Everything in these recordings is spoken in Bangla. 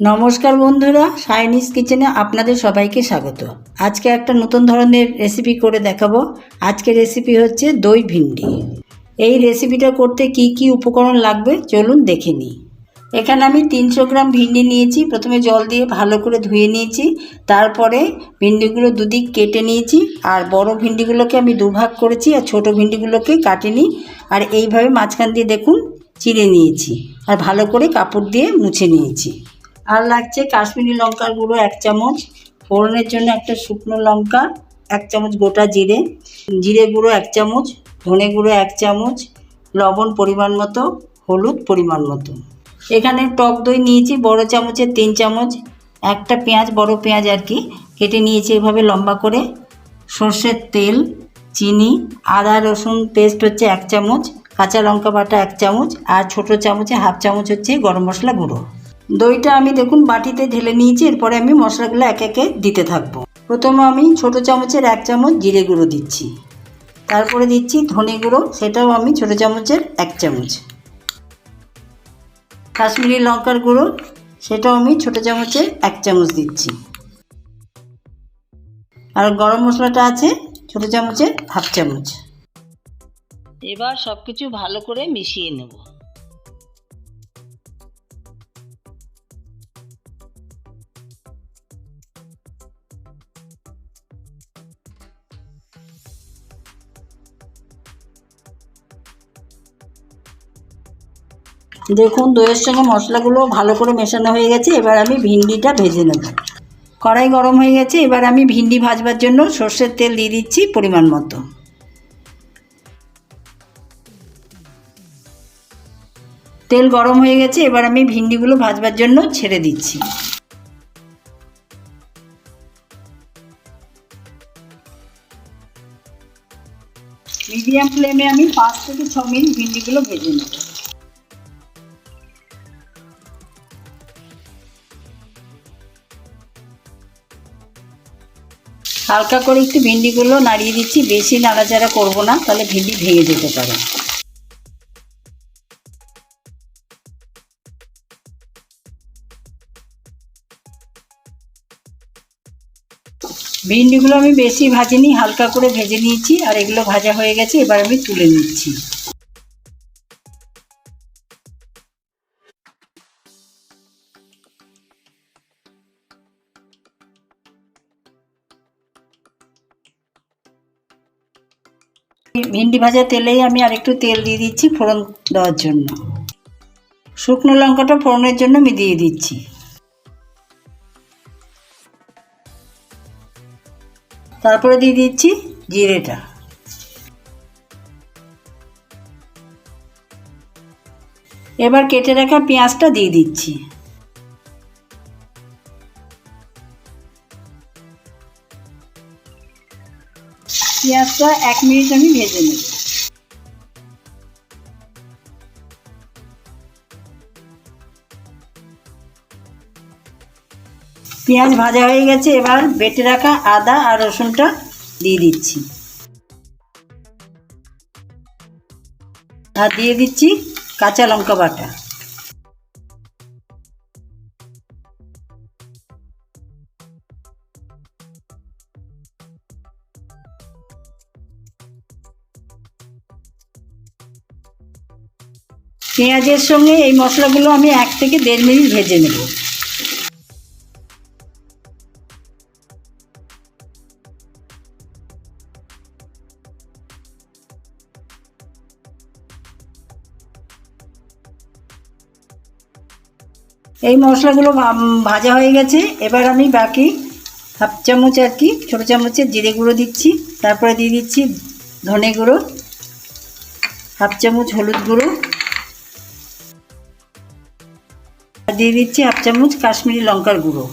নমস্কার বন্ধুরা সাইনিজ কিচেনে আপনাদের সবাইকে স্বাগত। আজকে একটা নতুন ধরনের রেসিপি করে দেখাবো। আজকের রেসিপি হচ্ছে দই ভিন্ডি। এই রেসিপিটা করতে কি কি উপকরণ লাগবে চলুন দেখে নিই। এখানে আমি তিনশো গ্রাম ভিন্ডি নিয়েছি, প্রথমে জল দিয়ে ভালো করে ধুয়ে নিয়েছি, তারপরে ভিন্ডিগুলো দুদিক কেটে নিয়েছি, আর বড় ভিন্ডিগুলোকে আমি দুভাগ করেছি, আর ছোট ভিন্ডিগুলোকে কাটিনি, আর এইভাবে মাঝখান দিয়ে দেখুন, চিড়ে নিয়েছি, আর ভালো করে কাপড় দিয়ে মুছে নিয়েছি। আর লাগছে কাশ্মীরি লঙ্কার গুঁড়ো এক চামচ, ফোড়নের জন্য একটা শুকনো লঙ্কা এক চামচ, গোটা জিরে জিরে গুঁড়ো এক চামচ, ধনে গুঁড়ো এক চামচ, লবণ পরিমাণ মতো, হলুদ পরিমাণ মতো। এখানে টক দই নিয়েছি, বড় চামচের তিন চামচ, একটা পেঁয়াজ, বড় পেঁয়াজ আর কি, কেটে নিয়েছি এভাবে লম্বা করে। সর্ষের তেল, চিনি, আদা, রসুন, পেস্ট হচ্ছে এক চামচ, কাঁচা লঙ্কা বাটা এক চামচ, আর ছোট চামচে হাফ চামচ হচ্ছে গরম মশলা গুঁড়ো। দইটা আমি দেখুন বাটিতে ঢেলে নিয়েছি, এরপরে আমি মশলাগুলো এক একে দিতে থাকব। প্রথমে আমি ছোট চামচের এক চামচ জিরে গুঁড়ো দিচ্ছি। তারপরে দিচ্ছি ধনে গুঁড়ো, সেটাও আমি ছোট চামচের এক চামচ। কাশ্মীরি লঙ্কার গুঁড়ো, সেটাও আমি ছোট চামচের এক চামচ দিচ্ছি। আর গরম মশলাটা আছে, ছোট চামচের হাফ চামচ। এবার সব কিছু ভালো করে মিশিয়ে নেব। দেখুন, দইয়ের সঙ্গে মশলাগুলো ভালো করে মেশানো হয়ে গেছে, এবার আমি ভিন্ডিটা ভেজে নেব। কড়াই গরম হয়ে গেছে, এবার আমি ভিন্ডি ভাজবার জন্য সর্ষের তেল দিয়ে দিচ্ছি পরিমাণ মতো। তেল গরম হয়ে গেছে, এবার আমি ভিন্ডিগুলো ভাজবার জন্য ছেড়ে দিচ্ছি। মিডিয়াম ফ্লেমে আমি পাঁচ থেকে ছ মিনিট ভিন্ডিগুলো ভেজে নেব। হালকা করে একটু ভিন্ডিগুলো নাড়িয়ে দিচ্ছি, বেশি নাড়াচাড়া করব না, তাহলে ভিন্ডি ভেঙে যেতে পারে। ভিন্ডিগুলো আমি বেশি ভাজিনি, হালকা করে ভেজে নিয়েছি, আর এগুলো ভাজা হয়ে গেছে, এবার আমি তুলে নিচ্ছি। ভিন্ডি ভাজা তেলেই আমি আরেকটু তেল দিয়ে দিচ্ছি ফোড়ন দেওয়ার জন্য। শুকনো লঙ্কাটা ফোড়নের জন্য আমি দিয়ে দিচ্ছি। তারপরে দিয়ে দিচ্ছি জিরেটা। এবার কেটে রাখা পেঁয়াজটা দিয়ে দিচ্ছি। পেঁয়াজটা এক মিনিট আমি ভেজে নেব। পেঁয়াজ ভাজা হয়ে গেছে, এবার বেটে রাখা আদা আর রসুনটা দিয়ে দিচ্ছি। আর দিয়ে দিচ্ছি কাঁচা লঙ্কা বাটা। পেঁয়াজের সঙ্গে এই মশলাগুলো আমি এক থেকে দেড় মিনিট ভেজে নেব। এই মশলাগুলো ভাজা হয়ে গেছে। এবার আমি বাকি হাফ চামচ আর কি, ছোটো চামচের জিরে গুঁড়ো দিচ্ছি। তারপরে দিয়ে দিচ্ছি ধনে গুঁড়ো, হাফ চামচ হলুদ গুঁড়ো। আর দিয়ে দিচ্ছি হাফ চামচ কাশ্মীরি লঙ্কার গুঁড়ো।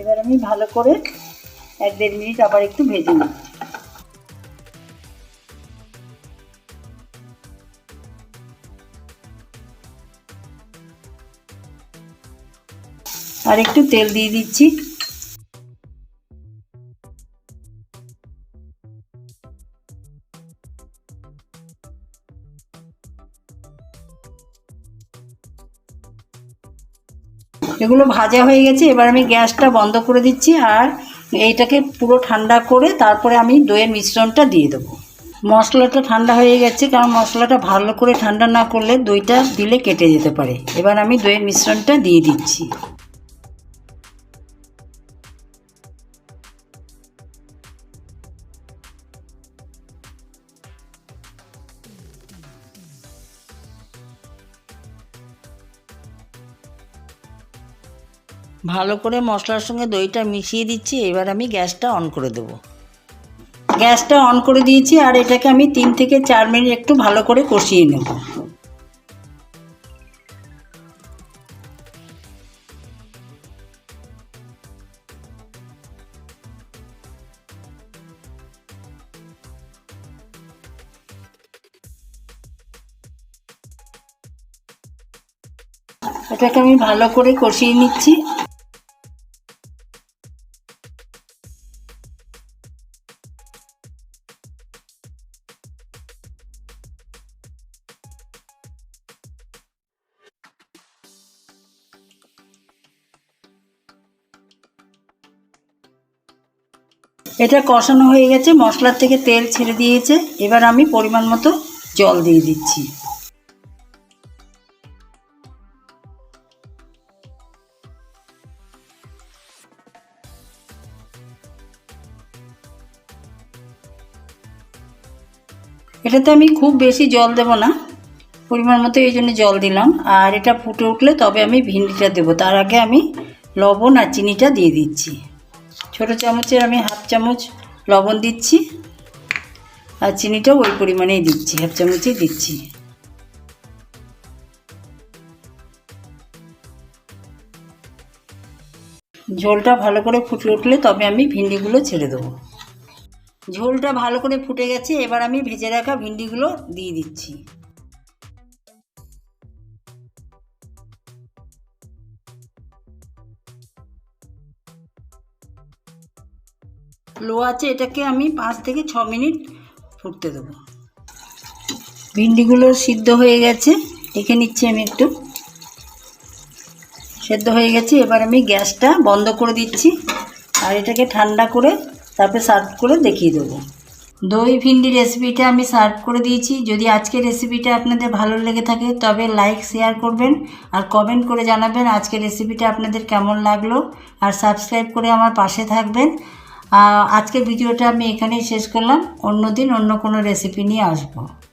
এবার আমি ভালো করে এক দেড় মিনিট আবার একটু ভেজে নিই আর একটু তেল দিয়ে দিচ্ছি। এগুলো ভাজা হয়ে গেছে, এবার আমি গ্যাসটা বন্ধ করে দিচ্ছি আর এইটাকে পুরো ঠান্ডা করে তারপরে আমি দইয়ের মিশ্রণটা দিয়ে দেবো। মশলাটা ঠান্ডা হয়ে গেছে, কারণ মশলাটা ভালো করে ঠান্ডা না করলে দইটা দিলে কেটে যেতে পারে। এবার আমি দইয়ের মিশ্রণটা দিয়ে দিচ্ছি। ভালো করে মশলার সঙ্গে দইটা মিশিয়ে দিচ্ছি, এবার আমি গ্যাসটা অন করে দেবো। গ্যাসটা অন করে দিয়েছি, আর এটাকে আমি তিন থেকে চার মিনিট একটু ভালো করে কষিয়ে নেব। এটাকে আমি ভালো করে কষিয়ে নিচ্ছি। এটা কষানো হয়ে গেছে, মশলার থেকে তেল ছেড়ে দিয়েছে। এবার আমি পরিমাণ মতো জল দিয়ে দিচ্ছি। এটাতে আমি খুব বেশি জল দেব না, পরিমাণ মতো এই জন্য জল দিলাম। আর এটা ফুটে উঠলে তবে আমি ভিন্ডিটা দেবো। তার আগে আমি লবণ আর চিনিটা দিয়ে দিচ্ছি। ছোটো চামচের আমি হাফ চামচ লবণ দিচ্ছি আর চিনিটাও ওই পরিমাণেই দিচ্ছি, হাফ চামচই দিচ্ছি। ঝোলটা ভালো করে ফুটে উঠলে তবে আমি ভিন্ডিগুলো ছেড়ে দেবো। ঝোলটা ভালো করে ফুটে গেছে, এবার আমি ভেজে রাখা ভিন্ডিগুলো দিয়ে দিচ্ছি। লো আছে এটাকে আমি পাঁচ থেকে ছ মিনিট ফুটতে দেবো। ভিন্ডিগুলো সিদ্ধ হয়ে গেছে, দেখে নিচ্ছি আমি একটু। সেদ্ধ হয়ে গেছে, এবার আমি গ্যাসটা বন্ধ করে দিচ্ছি আর এটাকে ঠান্ডা করে তারপরে সার্ভ করে দেখিয়ে দেবো। দই ভিন্ডি রেসিপিটা আমি সার্ভ করে দিয়েছি। যদি আজকের রেসিপিটা আপনাদের ভালো লেগে থাকে, তবে লাইক, শেয়ার করবেন আর কমেন্ট করে জানাবেন আজকের রেসিপিটা আপনাদের কেমন লাগল। আর সাবস্ক্রাইব করে আমার পাশে থাকবেন। আজকের ভিডিওটা আমি এখানেই শেষ করলাম। অন্য দিন অন্য কোনো রেসিপি নিয়ে আসব।